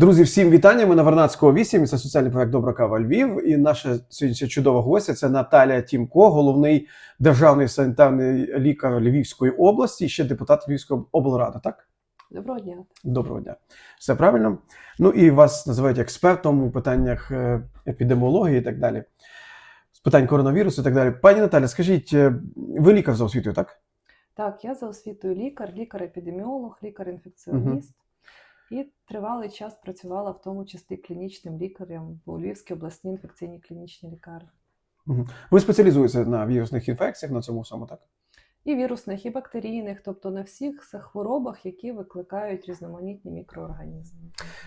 Друзі, всім вітання. Ми на Вернадського 8. Це соціальний проект Добра кава Львів. І наша сьогоднішня чудова гостя це Наталія Тімко, головний державний санітарний лікар Львівської області, і ще депутат Львівської облради. Так, Доброго дня. доброго дня. Все правильно. Ну і вас називають експертом у питаннях е, епідеміології і так далі. З питань коронавірусу і так далі. Пані Наталя, скажіть, е, ви лікар за освітою, так? Так, я за освітою лікар, лікар-епідеміолог, лікар-інфекціоніст. І тривалий час працювала в тому числі клінічним лікарем в Львівській обласній інфекційній клінічній лікарні. Ви спеціалізуєтеся на вірусних інфекціях, на цьому всьому, так? І вірусних, і бактерійних, тобто на всіх хворобах, які викликають різноманітні мікроорганізми.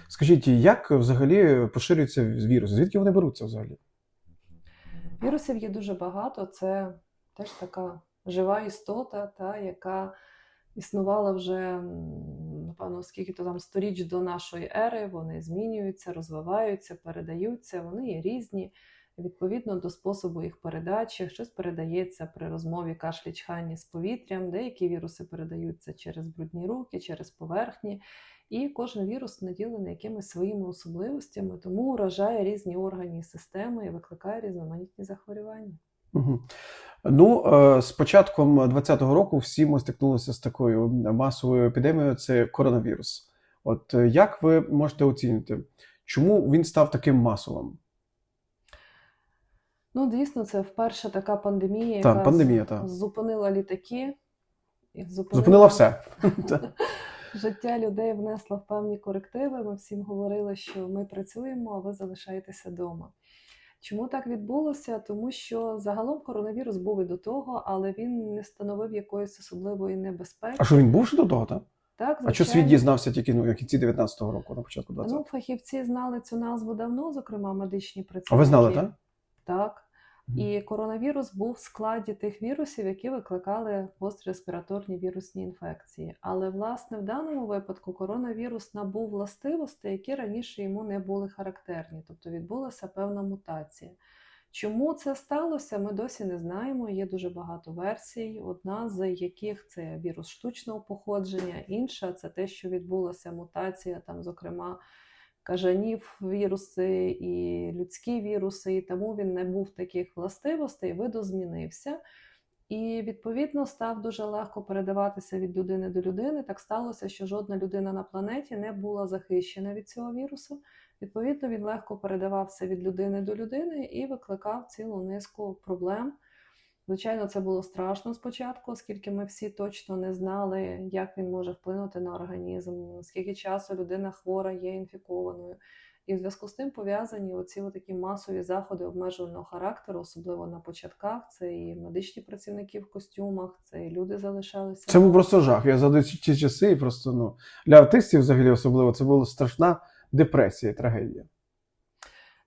Скажіть, як взагалі поширюються віруси? Звідки вони беруться взагалі? Вірусів є дуже багато. Це теж така жива істота, та, яка існувала вже, напевно, скільки то там сторіч до нашої ери. Вони змінюються, розвиваються, передаються. Вони є різні. Відповідно до способу їх передачі, щось передається при розмові кашлі чханні з повітрям, деякі віруси передаються через брудні руки, через поверхні. І кожен вірус наділений якимись своїми особливостями, тому уражає різні органи і системи і викликає різноманітні захворювання. Угу. Ну, е, з початком 2020 року всі ми стикнулися з такою масовою епідемією це коронавірус. От е, як ви можете оцінити, чому він став таким масовим? Ну, дійсно, це вперше така пандемія, яка пандемія, так. зупинила літаки, і Зупинила все. Життя людей внесла в певні корективи. Ми всім говорили, що ми працюємо, а ви залишаєтеся вдома. Чому так відбулося? Тому що загалом коронавірус був і до того, але він не становив якоїсь особливої небезпеки. А що він був ще до того, так? Так, А що світ дізнався тільки ну, в кінці 19-го року, на початку 20-го? Ну, фахівці знали цю назву давно, зокрема медичні працівники. а ви знали, так? Так. І коронавірус був в складі тих вірусів, які викликали гострі респіраторні вірусні інфекції. Але, власне, в даному випадку коронавірус набув властивостей, які раніше йому не були характерні, тобто відбулася певна мутація. Чому це сталося, ми досі не знаємо. Є дуже багато версій. Одна з яких це вірус штучного походження, інша це те, що відбулася мутація, там, зокрема, кажанів віруси і людські віруси, і тому він не був таких властивостей, видозмінився. І відповідно став дуже легко передаватися від людини до людини. Так сталося, що жодна людина на планеті не була захищена від цього вірусу. Відповідно, він легко передавався від людини до людини і викликав цілу низку проблем. Звичайно, це було страшно спочатку, оскільки ми всі точно не знали, як він може вплинути на організм, скільки часу людина хвора є інфікованою. І в зв'язку з тим пов'язані оці такі масові заходи обмеженого характеру, особливо на початках. Це і медичні працівники в костюмах, це і люди залишалися. Це був просто жах. Я згадую ці часи, і просто ну для артистів, взагалі, особливо, це була страшна депресія, трагедія.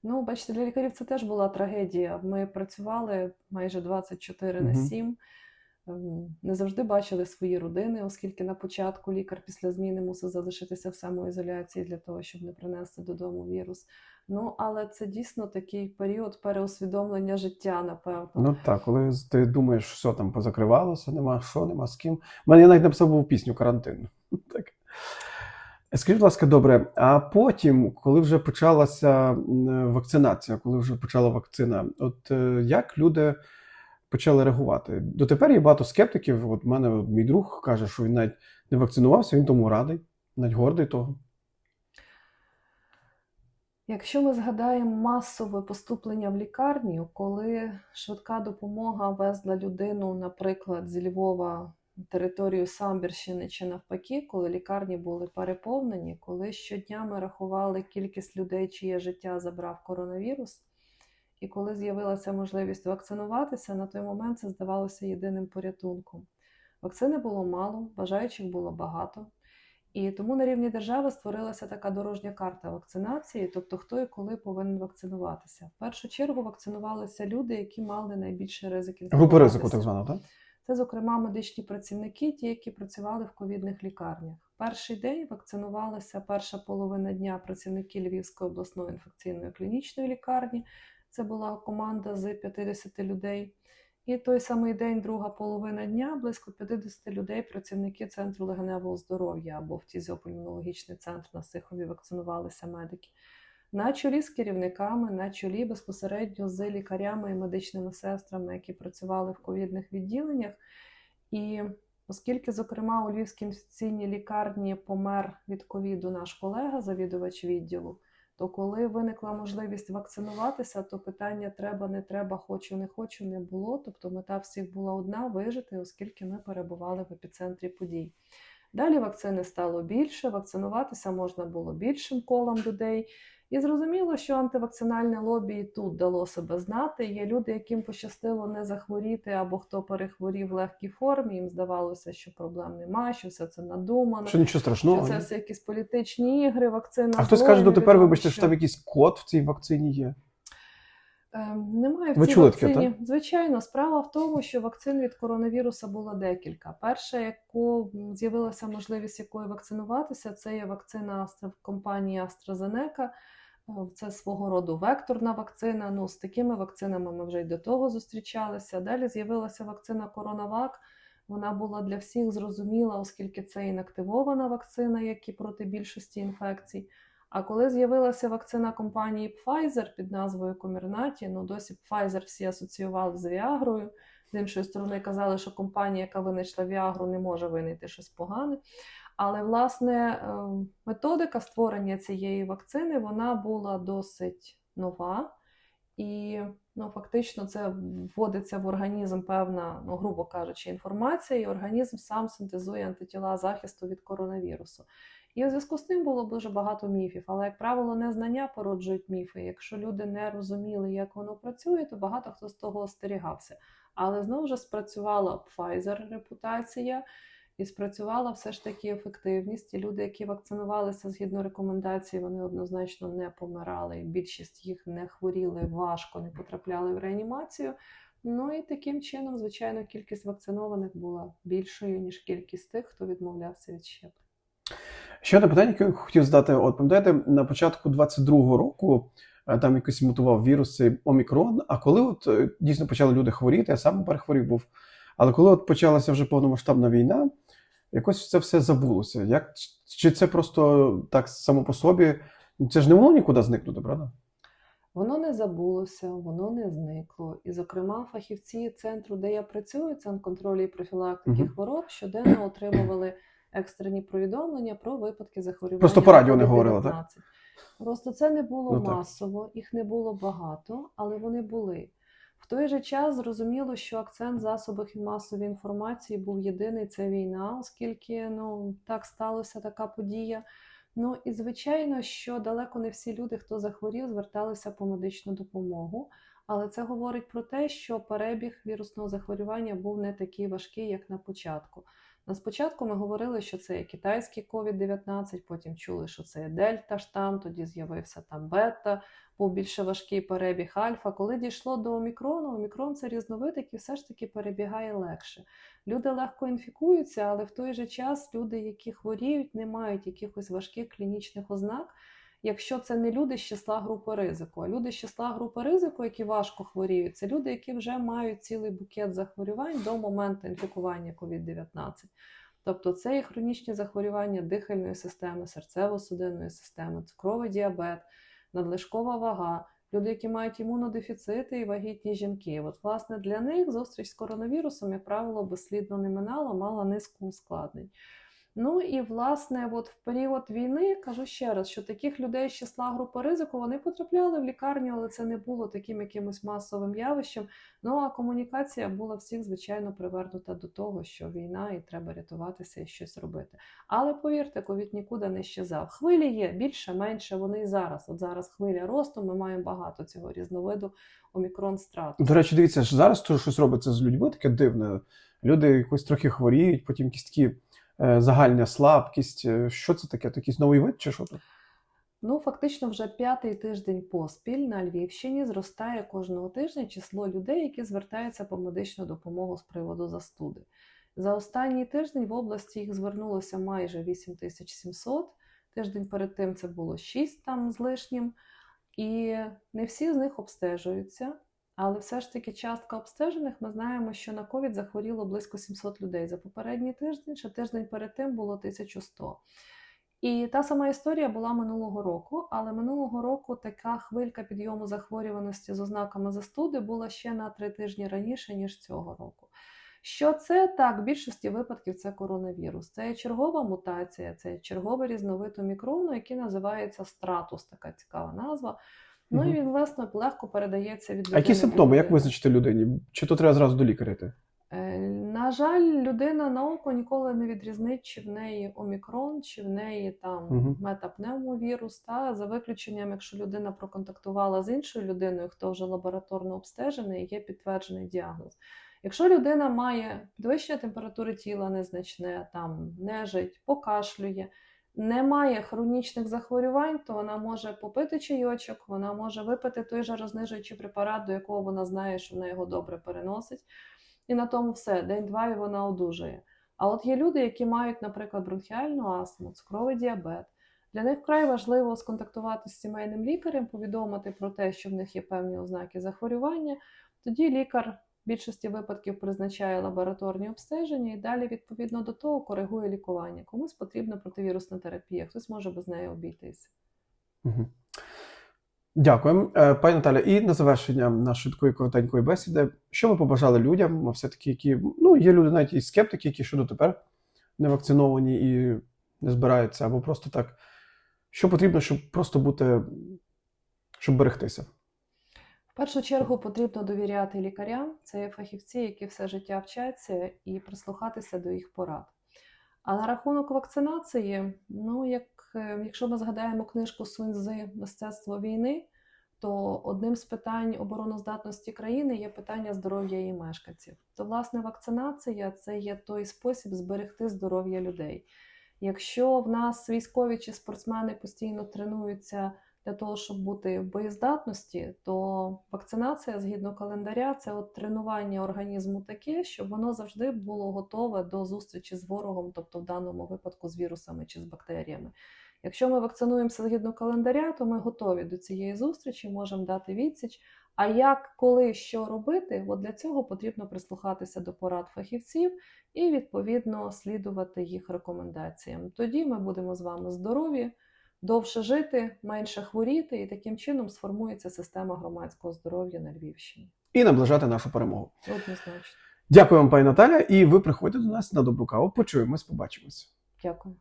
Ну, бачите, для лікарів це теж була трагедія. Ми працювали майже 24 на 7. Ем, Не завжди бачили свої родини, оскільки на початку лікар після зміни мусив залишитися в самоізоляції для того, щоб не принести додому вірус. Ну, але це дійсно такий період переусвідомлення життя, напевно. Ну так, коли ти думаєш, що там позакривалося, нема що, нема з ким. У мене я навіть написав був пісню карантин. Так. Скажіть, будь ласка, добре, а потім, коли вже почалася вакцинація, коли вже почала вакцина, от е, як люди почали реагувати? Дотепер є багато скептиків. От мене от мій друг каже, що він навіть не вакцинувався, він тому радий, навіть гордий того. Якщо ми згадаємо масове поступлення в лікарню, коли швидка допомога везла людину, наприклад, з Львова територію Самбірщини чи навпаки, коли лікарні були переповнені, коли щодня ми рахували кількість людей, чиє життя забрав коронавірус, і коли з'явилася можливість вакцинуватися, на той момент це здавалося єдиним порятунком. Вакцини було мало, бажаючих було багато. І тому на рівні держави створилася така дорожня карта вакцинації, тобто хто і коли повинен вакцинуватися. В першу чергу вакцинувалися люди, які мали найбільший ризик Групи ризику, так звана, так? Це, зокрема, медичні працівники, ті, які працювали в ковідних лікарнях. Перший день вакцинувалися перша половина дня працівники Львівської обласної інфекційної клінічної лікарні. Це була команда з 50 людей. І той самий день, друга половина дня, близько 50 людей, працівники центру легеневого здоров'я або в фтізіопульмонологічний центр на Сихові вакцинувалися медики. На чолі з керівниками, на чолі безпосередньо з лікарями і медичними сестрами, які працювали в ковідних відділеннях. І оскільки, зокрема, у Львівській інфекційній лікарні помер від ковіду наш колега, завідувач відділу, то коли виникла можливість вакцинуватися, то питання треба, не треба, хочу, не хочу не було. Тобто мета всіх була одна вижити, оскільки ми перебували в епіцентрі подій. Далі вакцини стало більше, вакцинуватися можна було більшим колом людей. І зрозуміло, що антивакцинальне лобі і тут дало себе знати. Є люди, яким пощастило не захворіти, або хто перехворів в легкій формі. Їм здавалося, що проблем немає, що все це надумано, Що нічого страшного. що це все якісь політичні ігри, вакцина. А хтось каже, і ну тепер, вибачте, що там якийсь код в цій вакцині є. Ем, Немає в Ви цій чули таке, вакцині. Звичайно, справа в тому, що вакцин від коронавіруса було декілька. Перша, яку з'явилася можливість якою вакцинуватися, це є вакцина компанії AstraZeneca. Е, Це свого роду векторна вакцина. Ну, з такими вакцинами ми вже й до того зустрічалися. Далі з'явилася вакцина Коронавак. Вона була для всіх зрозуміла, оскільки це інактивована вакцина, як і проти більшості інфекцій. А коли з'явилася вакцина компанії Pfizer під назвою Comirnaty, ну досі Pfizer всі асоціювали з Віагрою. З іншої сторони, казали, що компанія, яка винайшла Віагру, не може винайти щось погане. Але власне е, методика створення цієї вакцини вона була досить нова. І ну, фактично це вводиться в організм певна, ну, грубо кажучи, інформація, і організм сам синтезує антитіла захисту від коронавірусу. І у зв'язку з тим було дуже багато міфів. Але, як правило, незнання породжують міфи. Якщо люди не розуміли, як воно працює, то багато хто з того остерігався. Але знову ж спрацювала Pfizer репутація, і спрацювала все ж таки ефективність. І люди, які вакцинувалися згідно рекомендацій, вони однозначно не помирали. Більшість їх не хворіли важко, не потрапляли в реанімацію. Ну і таким чином, звичайно, кількість вакцинованих була більшою, ніж кількість тих, хто відмовлявся від щеплень. Ще одне питання, яке я хотів задати. От пам'ятаєте, на початку 22-го року е, там якось мутував вірус цей Омікрон. А коли от е, дійсно почали люди хворіти, я сам перехворів був. Але коли от почалася вже повномасштабна війна, якось це все забулося. Як чи це просто так само по собі? Це ж не могло нікуди зникнути, правда? Воно не забулося, воно не зникло. І, зокрема, фахівці центру, де я працюю, центр контролю і профілактики Мгм. хвороб, щоденно отримували екстрені повідомлення про випадки захворювання. Просто по радіо не говорили, COVID-19. Просто це не було Ну, масово, їх не було багато, але вони були. В той же час зрозуміло, що акцент засобах масової інформації був єдиний це війна, оскільки ну так сталося така подія. Ну і звичайно, що далеко не всі люди, хто захворів, зверталися по медичну допомогу. Але це говорить про те, що перебіг вірусного захворювання був не такий важкий, як на початку. На спочатку ми говорили, що це є китайський COVID-19, потім чули, що це є дельта штам, тоді з'явився там бета, був більше важкий перебіг альфа. Коли дійшло до омікрону, омікрон це різновид, який все ж таки перебігає легше. Люди легко інфікуються, але в той же час люди, які хворіють, не мають якихось важких клінічних ознак. Якщо це не люди з числа групи ризику, а люди з числа групи ризику, які важко хворіють, це люди, які вже мають цілий букет захворювань до моменту інфікування COVID-19. Тобто це і хронічні захворювання дихальної системи, серцево-судинної системи, цукровий діабет, надлишкова вага, люди, які мають імунодефіцити і вагітні жінки. От, власне, для них зустріч з коронавірусом, як правило, безслідно не минала, мала низку ускладнень. Ну і власне, от в період війни кажу ще раз, що таких людей з числа групи ризику вони потрапляли в лікарню, але це не було таким якимось масовим явищем. Ну а комунікація була всіх, звичайно, привернута до того, що війна і треба рятуватися і щось робити. Але повірте, ковід нікуди не щезав. Хвилі є більше, менше. Вони і зараз. От зараз хвиля росту. Ми маємо багато цього різновиду омікрон страту. До речі, дивіться, зараз то щось робиться з людьми, таке дивне. Люди якось трохи хворіють, потім е, загальна слабкість. Е, Що це таке? То якийсь новий вид чи що тут? Ну, фактично, вже п'ятий тиждень поспіль на Львівщині зростає кожного тижня число людей, які звертаються по медичну допомогу з приводу застуди. За останній тиждень в області їх звернулося майже 8700. Тиждень перед тим це було 6 там з лишнім. І не всі з них обстежуються. Але все ж таки частка обстежених ми знаємо, що на ковід захворіло близько 700 людей за попередній тиждень, ще тиждень перед тим було 1100. І та сама історія була минулого року, але минулого року така хвилька підйому захворюваності з ознаками застуди була ще на три тижні раніше, ніж цього року. Що це так? В більшості випадків це коронавірус. Це чергова мутація, це черговий різновид омікрону, який називається стратус, така цікава назва. Ну і він, власне, легко передається від А які симптоми? Як визначити людині? Чи то треба зразу до лікаря йти? Е, На жаль, людина на око ніколи не відрізнить, чи в неї омікрон, чи в неї там Мгм. метапневмовірус. Та за виключенням, якщо людина проконтактувала з іншою людиною, хто вже лабораторно обстежений, є підтверджений діагноз. Якщо людина має підвищення температури тіла незначне, там нежить, покашлює, не має хронічних захворювань, то вона може попити чайочок, вона може випити той же рознижуючий препарат, до якого вона знає, що вона його добре переносить. І на тому все, день-два, і вона одужує. А от є люди, які мають, наприклад, бронхіальну астму, цукровий діабет. Для них вкрай важливо сконтактувати з сімейним лікарем, повідомити про те, що в них є певні ознаки захворювання. Тоді лікар більшості випадків призначає лабораторні обстеження і далі, відповідно до того, коригує лікування. Комусь потрібна противірусна терапія, хтось може без неї обійтись. Дякуємо, Е, пані Наталя. І на завершення нашої такої коротенької бесіди, що ви побажали людям, все-таки, які ну, є люди, навіть і скептики, які що дотепер не вакциновані і не збираються, або просто так. Що потрібно, щоб просто бути, щоб берегтися? Першу чергу потрібно довіряти лікарям. Це фахівці, які все життя вчаться, і прислухатися до їх порад. А на рахунок вакцинації, ну як е, якщо ми згадаємо книжку Суньзи Мистецтво війни, то одним з питань обороноздатності країни є питання здоров'я її мешканців. То, власне, вакцинація це є той спосіб зберегти здоров'я людей. Якщо в нас військові чи спортсмени постійно тренуються для того, щоб бути в боєздатності, то вакцинація згідно календаря це от тренування організму таке, щоб воно завжди було готове до зустрічі з ворогом, тобто в даному випадку з вірусами чи з бактеріями. Якщо ми вакцинуємося згідно календаря, то ми готові до цієї зустрічі, можемо дати відсіч. А як, коли, що робити, от для цього потрібно прислухатися до порад фахівців і відповідно слідувати їх рекомендаціям. Тоді ми будемо з вами здорові, довше жити, менше хворіти, і таким чином сформується система громадського здоров'я на Львівщині. І наближати нашу перемогу. Однозначно. Дякую вам, пані Наталя, і ви приходите до нас на добру каву. Почуємось, побачимось. Дякую.